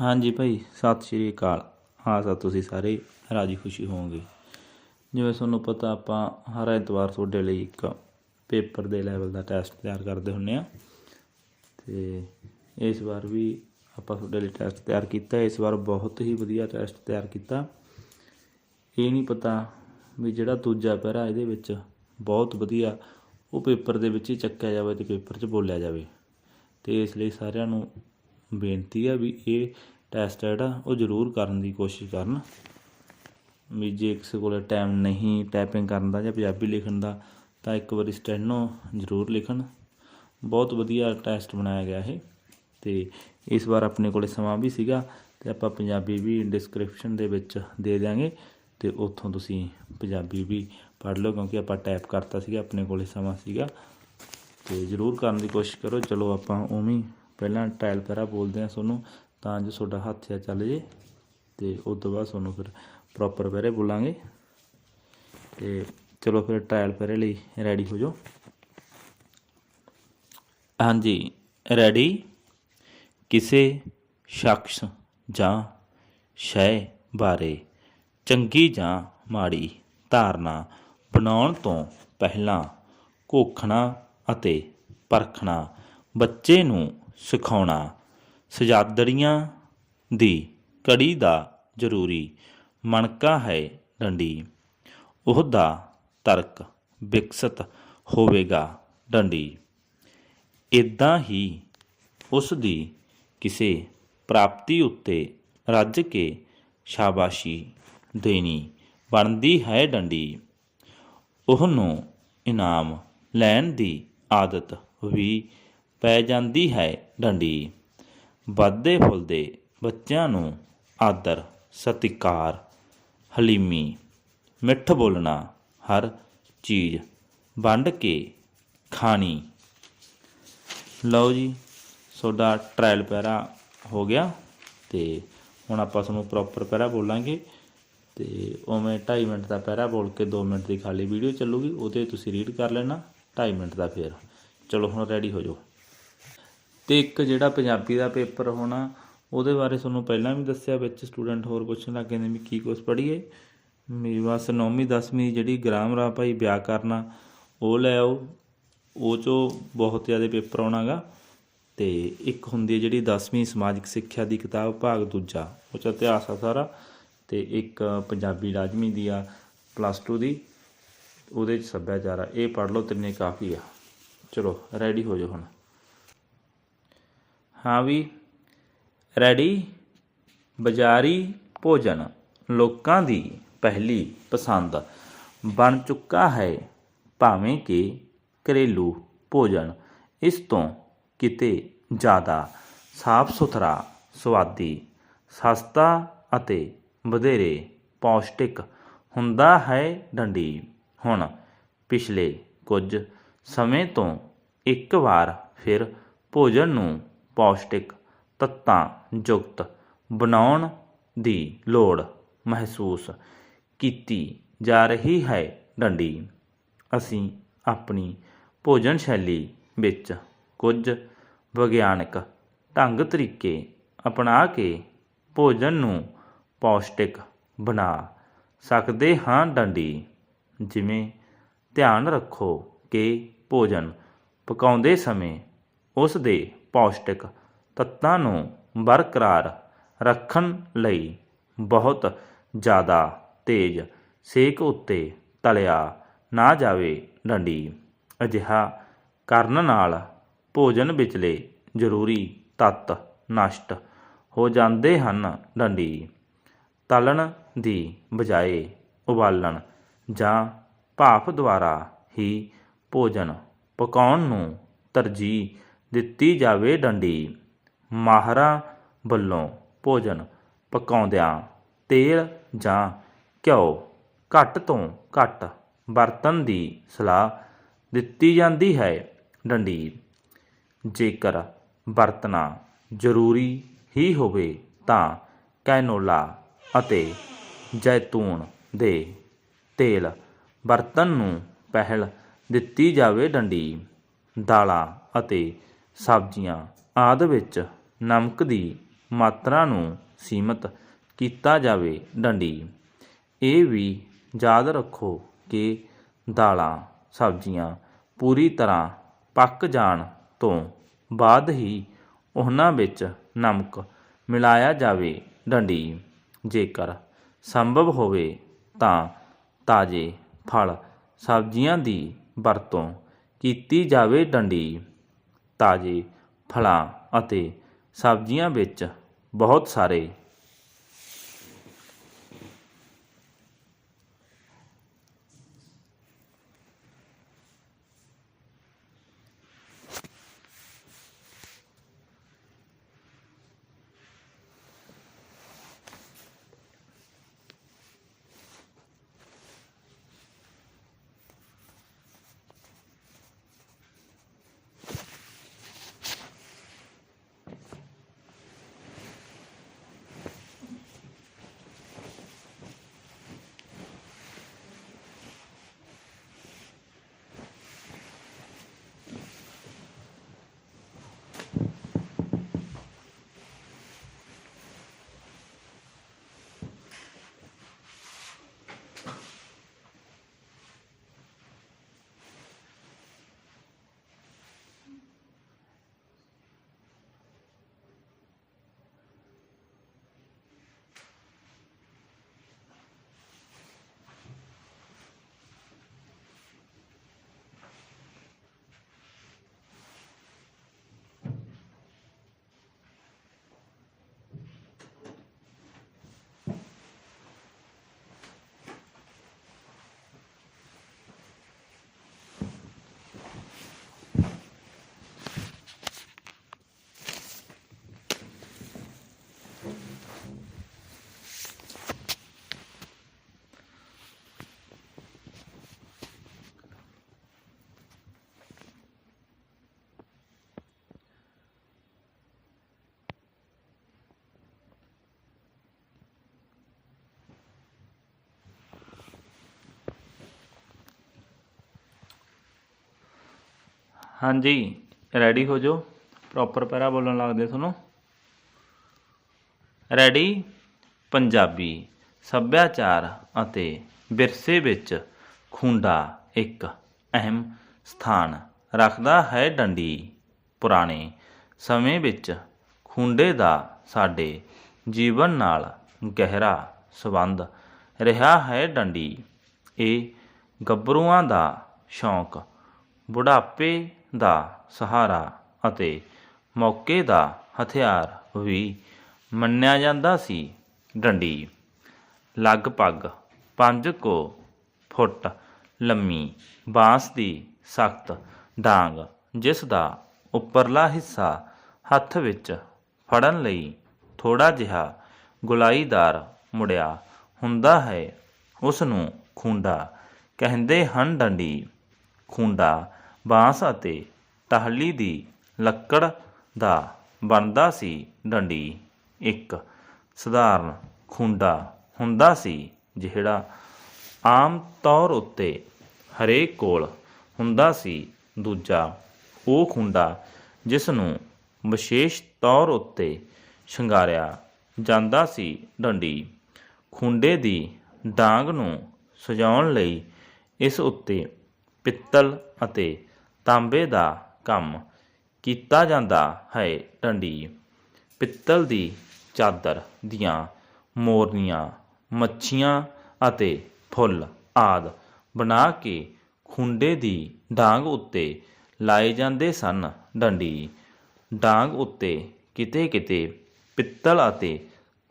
ਹਾਂਜੀ ਭਾਈ, ਸਤਿ ਸ਼੍ਰੀ ਅਕਾਲ। ਹਾਂ ਆ ਤੁਸੀਂ ਸਾਰੇ ਰਾਜੀ ਖੁਸ਼ੀ ਹੋਵੋਗੇ। ਜਿਵੇਂ ਤੁਹਾਨੂੰ ਪਤਾ, ਆਪਾਂ ਹਰ ਐਤਵਾਰ ਤੁਹਾਡੇ ਲਈ ਇੱਕ ਪੇਪਰ ਦੇ ਲੈਵਲ ਦਾ ਟੈਸਟ ਤਿਆਰ ਕਰਦੇ ਹੁੰਨੇ ਆ। ਤੇ ਇਸ ਵਾਰ ਵੀ ਆਪਾਂ ਤੁਹਾਡੇ ਲਈ ਟੈਸਟ ਤਿਆਰ ਕੀਤਾ। ਇਸ ਵਾਰ ਬਹੁਤ ਹੀ ਵਧੀਆ ਟੈਸਟ ਤਿਆਰ ਕੀਤਾ। ਇਹ ਨਹੀਂ ਪਤਾ ਵੀ ਜਿਹੜਾ ਦੂਜਾ ਪੈਰਾ ਇਹਦੇ ਵਿੱਚ ਬਹੁਤ ਵਧੀਆ ਉਹ ਪੇਪਰ ਦੇ ਵਿੱਚ ਹੀ ਚੱਕਿਆ ਜਾਵੇ ਤੇ ਪੇਪਰ 'ਚ ਬੋਲਿਆ ਜਾਵੇ। ਤੇ ਇਸ ਲਈ ਸਾਰਿਆਂ ਨੂੰ ਬੇਨਤੀ ਆ ਵੀ ਇਹ ਟੈਸਟ ਜਿਹੜਾ, ਉਹ ਜ਼ਰੂਰ ਕਰਨ ਦੀ ਕੋਸ਼ਿਸ਼ ਕਰਨ। ਵੀ ਜੇ ਕਿਸੇ ਕੋਲ ਟਾਈਮ ਨਹੀਂ ਟਾਈਪਿੰਗ ਕਰਨ ਦਾ ਜਾਂ ਪੰਜਾਬੀ ਲਿਖਣ ਦਾ, ਤਾਂ ਇੱਕ ਵਾਰੀ ਸਟੈਨੋ ਜ਼ਰੂਰ ਲਿਖਣ। ਬਹੁਤ ਵਧੀਆ ਟੈਸਟ ਬਣਾਇਆ ਗਿਆ ਇਹ। ਤੇ ਇਸ ਵਾਰ ਆਪਣੇ ਕੋਲੇ ਸਮਾਂ ਵੀ ਸੀਗਾ ਤੇ ਆਪਾਂ ਪੰਜਾਬੀ ਵੀ ਡਿਸਕ੍ਰਿਪਸ਼ਨ ਦੇ ਵਿੱਚ ਦੇ ਦਿਆਂਗੇ। ਤੇ ਉੱਥੋਂ ਤੁਸੀਂ ਪੰਜਾਬੀ ਵੀ ਪੜ੍ਹ ਲਓ, ਕਿਉਂਕਿ ਆਪਾਂ ਟਾਈਪ ਕਰਤਾ ਸੀਗਾ, ਆਪਣੇ ਕੋਲੇ ਸਮਾਂ ਸੀਗਾ। ਤੇ ਜ਼ਰੂਰ ਕਰਨ ਦੀ ਕੋਸ਼ਿਸ਼ ਕਰੋ। ਚਲੋ ਆਪਾਂ ਉਵੇਂ ਪਹਿਲਾਂ ਟਾਇਲ ਪੈਰਾ ਬੋਲਦੇ ਹਾਂ ਤੁਹਾਨੂੰ ਤਾਂ ਜੋ ਤੁਹਾਡਾ ਹੱਥ ਆ ਚੱਲ ਜੇ, ਤੇ ਉਸ ਤੋਂ ਬਾਅਦ ਤੁਹਾਨੂੰ ਫਿਰ ਪ੍ਰੋਪਰ ਪੈਰੇ ਬੋਲਾਂਗੇ। ਤੇ ਚਲੋ ਫਿਰ ਟ੍ਰਾਇਲ ਪੈਰੇ ਲਈ ਰੈਡੀ ਹੋ ਜਾਓ। ਹਾਂਜੀ ਰੈਡੀ ਕਿਸੇ ਸ਼ਖਸ ਜਾਂ ਸ਼ੈ ਬਾਰੇ ਚੰਗੀ ਜਾਂ ਮਾੜੀ ਧਾਰਨਾ ਬਣਾਉਣ ਤੋਂ ਪਹਿਲਾਂ ਘੋਖਣਾ ਅਤੇ ਪਰਖਣਾ ਬੱਚੇ ਨੂੰ ਸਿਖਾਉਣਾ। ਸਜਾਦੜੀਆਂ ਦੀ ਕੜੀ ਦਾ ਜ਼ਰੂਰੀ ਮਣਕਾ ਹੈ ਡੰਡੀ। ਉਹਦਾ ਤਰਕ ਵਿਕਸਤ ਹੋਵੇਗਾ ਡੰਡੀ। ਇਦਾਂ ਹੀ ਉਸ ਦੀ ਕਿਸੇ ਪ੍ਰਾਪਤੀ ਉੱਤੇ ਰੱਜ ਕੇ ਸ਼ਾਬਾਸ਼ੀ ਦੇਣੀ ਬਣਦੀ ਹੈ ਡੰਡੀ। ਉਹਨੂੰ ਇਨਾਮ ਲੈਣ ਦੀ ਆਦਤ ਵੀ ਪੈ ਜਾਂਦੀ ਹੈ ਡੰਡੀ। ਵੱਧਦੇ ਫੁੱਲਦੇ ਬੱਚਿਆਂ ਨੂੰ ਆਦਰ, ਸਤਿਕਾਰ, ਹਲੀਮੀ, ਮਿੱਠ ਬੋਲਣਾ ਹਰ ਚੀਜ਼ ਵੰਡ ਕੇ ਖਾਣੀ। ਲਓ ਜੀ ਤੁਹਾਡਾ ਟ੍ਰਾਇਲ ਪੈਰਾ ਹੋ ਗਿਆ ਤੇ ਹੁਣ ਆਪਾਂ ਤੁਹਾਨੂੰ ਪ੍ਰੋਪਰ ਪੈਰਾ ਬੋਲਾਂਗੇ ਤੇ ਉਵੇਂ 2.5 ਮਿੰਟ ਦਾ ਪੈਰਾ ਬੋਲ ਕੇ 2 ਮਿੰਟ ਦੀ ਖਾਲੀ ਵੀਡੀਓ ਚੱਲੂਗੀ, ਉਹਦੇ ਤੁਸੀਂ ਰੀਡ ਕਰ ਲੈਣਾ 2.5 ਮਿੰਟ ਦਾ ਫੇਰ। ਚਲੋ ਹੁਣ ਰੈਡੀ ਹੋ ਜਾਓ। ਤੇ ਇੱਕ ਜਿਹੜਾ ਪੰਜਾਬੀ ਦਾ ਪੇਪਰ ਹੋਣਾ, ਉਹਦੇ ਬਾਰੇ ਤੁਹਾਨੂੰ ਪਹਿਲਾਂ ਵੀ ਦੱਸਿਆ, ਵਿੱਚ ਸਟੂਡੈਂਟ ਹੋਰ ਪੁੱਛਣ ਲੱਗੇ ਨੇ ਵੀ ਕੀ ਕੁਛ ਪੜ੍ਹੀਏ। ਮੇਰੀ ਬਸ 9ਵੀਂ 10ਵੀਂ ਜਿਹੜੀ ਗ੍ਰਾਮਰ ਆ ਭਾਈ ਵਿਆਕਰਨ ਆ ਉਹ ਲੈ ਆਓ। ਉਹ ਚੋਂ ਬਹੁਤ ਜ਼ਿਆਦਾ ਪੇਪਰ ਆਉਣਾਗਾ। ਤੇ ਇੱਕ ਹੁੰਦੀ ਹੈ ਜਿਹੜੀ 10ਵੀਂ ਸਮਾਜਿਕ ਸਿੱਖਿਆ ਦੀ ਕਿਤਾਬ, ਭਾਗ ਦੂਜਾ, ਉਹ ਚ ਇਤਿਹਾਸ ਆ ਸਾਰਾ। ਤੇ ਇੱਕ ਪੰਜਾਬੀ ਲਾਜ਼ਮੀ ਦੀ ਆ ਪਲੱਸ 2 ਦੀ। ਉਹਦੇ ਚ ਸੱਭਿਆਚਾਰ ਆ। ਇਹ ਪੜ੍ਹ ਲਓ, ਤਿੰਨੇ ਕਾਫੀ ਆ। ਚਲੋ ਰੈਡੀ ਹੋ ਜਾਓ ਹੁਣ। ਹਾਂ ਵੀ, ਰੈਡੀ, ਬਜ਼ਾਰੀ ਭੋਜਨ, ਲੋਕਾਂ ਦੀ ਪਹਿਲੀ ਪਸੰਦ ਬਣ ਚੁੱਕਾ ਹੈ ਭਾਵੇਂ ਕਿ ਘਰੇਲੂ ਭੋਜਨ, ਇਸ ਤੋਂ ਕਿਤੇ ਜ਼ਿਆਦਾ ਸਾਫ਼ ਸੁਥਰਾ ਸਵਾਦੀ, ਸਸਤਾ ਅਤੇ ਵਧੇਰੇ ਪੌਸ਼ਟਿਕ ਹੁੰਦਾ ਹੈ ਡੰਡੀ। ਹੁਣ ਪਿਛਲੇ ਕੁਝ ਸਮੇਂ ਤੋਂ ਇੱਕ ਵਾਰ ਫਿਰ ਭੋਜਨ ਨੂੰ ਪੌਸ਼ਟਿਕ ਤੱਤਾਂ ਯੁਕਤ ਬਣਾਉਣ ਦੀ ਲੋੜ ਮਹਿਸੂਸ ਕੀਤੀ ਜਾ ਰਹੀ ਹੈ। ਡੰਡੀ, ਅਸੀਂ ਆਪਣੀ ਭੋਜਨ ਸ਼ੈਲੀ ਵਿੱਚ ਕੁਝ ਵਿਗਿਆਨਕ ਢੰਗ ਤਰੀਕੇ ਅਪਣਾ ਕੇ ਭੋਜਨ ਨੂੰ ਪੌਸ਼ਟਿਕ ਬਣਾ ਸਕਦੇ ਹਾਂ। ਡੰਡੀ, ਜਿਵੇਂ ਧਿਆਨ ਰੱਖੋ ਕਿ ਭੋਜਨ ਪਕਾਉਂਦੇ ਸਮੇਂ ਉਸ ਦੇ ਪੌਸ਼ਟਿਕ ਤੱਤਾਂ ਨੂੰ ਬਰਕਰਾਰ ਰੱਖਣ ਲਈ ਬਹੁਤ ਜ਼ਿਆਦਾ ਤੇਜ਼ ਸੇਕ ਉੱਤੇ ਤਲਿਆ ਨਾ ਜਾਵੇ ਡੰਡੀ। ਅਜਿਹਾ ਕਰਨ ਨਾਲ ਭੋਜਨ ਵਿਚਲੇ ਜ਼ਰੂਰੀ ਤੱਤ ਨਸ਼ਟ ਹੋ ਜਾਂਦੇ ਹਨ ਡੰਡੀ। ਤਲਣ ਦੀ ਬਜਾਏ ਉਬਾਲਣ ਜਾਂ ਭਾਫ ਦੁਆਰਾ ਹੀ ਭੋਜਨ ਪਕਾਉਣ ਨੂੰ ਤਰਜੀਹ ਦਿੱਤੀ ਜਾਵੇ ਡੰਡੀ। ਮਾਹਰਾਂ ਵੱਲੋਂ ਭੋਜਨ ਪਕਾਉਂਦਿਆਂ ਤੇਲ ਜਾਂ ਘਿਓ ਘੱਟ ਤੋਂ ਘੱਟ ਵਰਤਣ ਦੀ ਸਲਾਹ ਦਿੱਤੀ ਜਾਂਦੀ ਹੈ। ਡੰਡੀ, ਜੇਕਰ ਵਰਤਣਾ ਜ਼ਰੂਰੀ ਹੀ ਹੋਵੇ ਤਾਂ ਕੈਨੋਲਾ ਅਤੇ ਜੈਤੂਨ ਦੇ ਤੇਲ ਵਰਤਣ ਨੂੰ ਪਹਿਲ ਦਿੱਤੀ ਜਾਵੇ। ਡੰਡੀ, ਦਾਲਾਂ ਅਤੇ ਸਬਜ਼ੀਆਂ ਆਦਿ ਵਿੱਚ ਨਮਕ ਦੀ ਮਾਤਰਾ ਨੂੰ ਸੀਮਤ ਕੀਤਾ ਜਾਵੇ। ਡੰਡੀ। ਇਹ ਵੀ ਯਾਦ ਰੱਖੋ ਕਿ ਦਾਲਾਂ, ਸਬਜ਼ੀਆਂ ਪੂਰੀ ਤਰ੍ਹਾਂ ਪੱਕ ਜਾਣ ਤੋਂ ਬਾਅਦ ਹੀ ਉਹਨਾਂ ਵਿੱਚ ਨਮਕ ਮਿਲਾਇਆ ਜਾਵੇ। ਡੰਡੀ। ਜੇਕਰ ਸੰਭਵ ਹੋਵੇ ਤਾਂ ਤਾਜ਼ੇ ਫਲ ਸਬਜ਼ੀਆਂ ਦੀ ਵਰਤੋਂ ਕੀਤੀ ਜਾਵੇ। ਡੰਡੀ। ਤਾਜ਼ੇ ਫਲਾਂ ਅਤੇ ਸਬਜ਼ੀਆਂ ਵਿੱਚ ਬਹੁਤ ਸਾਰੇ ਹਾਂਜੀ ਰੈਡੀ ਹੋ ਜਾਓ। ਪ੍ਰੋਪਰ ਪੈਰਾ ਬੋਲਣ ਲੱਗਦੇ ਤੁਹਾਨੂੰ। ਰੈਡੀ ਪੰਜਾਬੀ, ਸੱਭਿਆਚਾਰ ਅਤੇ ਵਿਰਸੇ ਵਿੱਚ ਖੁੰਡਾ ਇੱਕ ਅਹਿਮ ਸਥਾਨ ਰੱਖਦਾ ਹੈ ਡੰਡੀ। ਪੁਰਾਣੇ ਸਮੇਂ ਵਿੱਚ ਖੁੰਡੇ ਦਾ ਸਾਡੇ ਜੀਵਨ ਨਾਲ ਗਹਿਰਾ ਸੰਬੰਧ ਰਿਹਾ ਹੈ ਡੰਡੀ। ਇਹ ਗੱਭਰੂਆਂ ਦਾ ਸ਼ੌਂਕ, ਬੁਢਾਪੇ ਦਾ ਸਹਾਰਾ ਅਤੇ ਮੌਕੇ ਦਾ ਹਥਿਆਰ ਵੀ ਮੰਨਿਆ ਜਾਂਦਾ ਸੀ। ਡੰਡੀ ਲਗਭਗ 5 ਕੋ ਫੁੱਟ ਲੰਮੀ ਬਾਂਸ ਦੀ ਸਖਤ ਡਾਂਗ, ਜਿਸ ਦਾ ਉੱਪਰਲਾ ਹਿੱਸਾ ਹੱਥ ਵਿੱਚ ਫੜਨ ਲਈ ਥੋੜਾ ਜਿਹਾ ਗੁਲਾਈਦਾਰ ਮੁੜਿਆ ਹੁੰਦਾ ਹੈ ਉਸ ਨੂੰ ਖੁੰਡਾ ਕਹਿੰਦੇ ਹਨ। ਡੰਡੀ ਖੁੰਡਾ ਬਾਂਸ ਅਤੇ ਟਾਹਲੀ ਦੀ ਲੱਕੜ ਦਾ ਬਣਦਾ ਸੀ ਡੰਡੀ। ਇੱਕ ਸਧਾਰਨ ਖੁੰਡਾ ਹੁੰਦਾ ਸੀ ਜਿਹੜਾ ਆਮ ਤੌਰ ਉੱਤੇ ਹਰੇਕ ਕੋਲ ਹੁੰਦਾ ਸੀ। ਦੂਜਾ ਉਹ ਖੁੰਡਾ ਜਿਸ ਨੂੰ ਵਿਸ਼ੇਸ਼ ਤੌਰ ਉੱਤੇ ਸ਼ਿੰਗਾਰਿਆ ਜਾਂਦਾ ਸੀ ਡੰਡੀ। ਖੁੰਡੇ ਦੀ ਡਾਂਗ ਨੂੰ ਸਜਾਉਣ ਲਈ ਇਸ ਉੱਤੇ ਪਿੱਤਲ ਅਤੇ ਤਾਂਬੇ ਦਾ ਕੰਮ ਕੀਤਾ ਜਾਂਦਾ ਹੈ ਡੰਡੀ ਪਿੱਤਲ ਦੀ ਚਾਦਰ ਦੀਆਂ ਮੋਰਨੀਆਂ, ਮੱਛੀਆਂ ਅਤੇ ਫੁੱਲ ਆਦ ਬਣਾ ਕੇ ਖੁੰਡੇ ਦੀ ਡਾਂਗ ਉੱਤੇ ਲਾਏ ਜਾਂਦੇ ਸਨ ਡੰਡੀ ਡਾਂਗ ਉੱਤੇ ਕਿਤੇ ਕਿਤੇ ਪਿੱਤਲ ਅਤੇ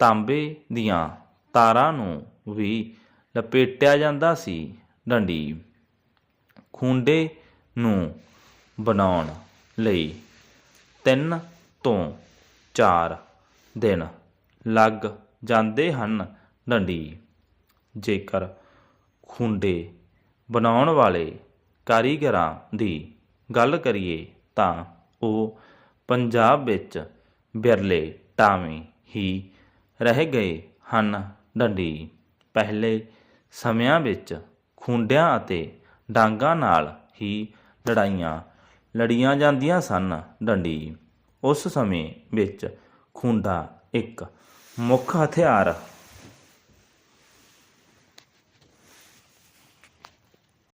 ਤਾਂਬੇ ਦੀਆਂ ਤਾਰਾਂ ਨੂੰ ਵੀ ਲਪੇਟਿਆ ਜਾਂਦਾ ਸੀ ਡੰਡੀ ਖੁੰਡੇ ਨੂੰ ਬਣਾਉਣ ਲਈ ਤਿੰਨ ਤੋਂ ਚਾਰ ਦਿਨ ਲੱਗ ਜਾਂਦੇ ਹਨ ਡੰਡੀ। ਜੇਕਰ ਖੁੰਡੇ ਬਣਾਉਣ ਵਾਲੇ ਕਾਰੀਗਰਾਂ ਦੀ ਗੱਲ ਕਰੀਏ ਤਾਂ ਉਹ ਪੰਜਾਬ ਵਿੱਚ ਬਿਰਲੇ ਟਾਵੇਂ ਹੀ ਰਹਿ ਗਏ ਹਨ ਡੰਡੀ। ਪਹਿਲੇ ਸਮਿਆਂ ਵਿੱਚ ਖੁੰਡਿਆਂ ਅਤੇ ਡਾਂਗਾਂ ਨਾਲ ਹੀ ਲੜਾਈਆਂ। ਲੜੀਆਂ ਜਾਂਦੀਆਂ ਸਨ ਡੰਡੀ। ਉਸ ਸਮੇਂ ਵਿੱਚ ਖੁੰਡਾ ਇੱਕ ਮੁੱਖ ਹਥਿਆਰ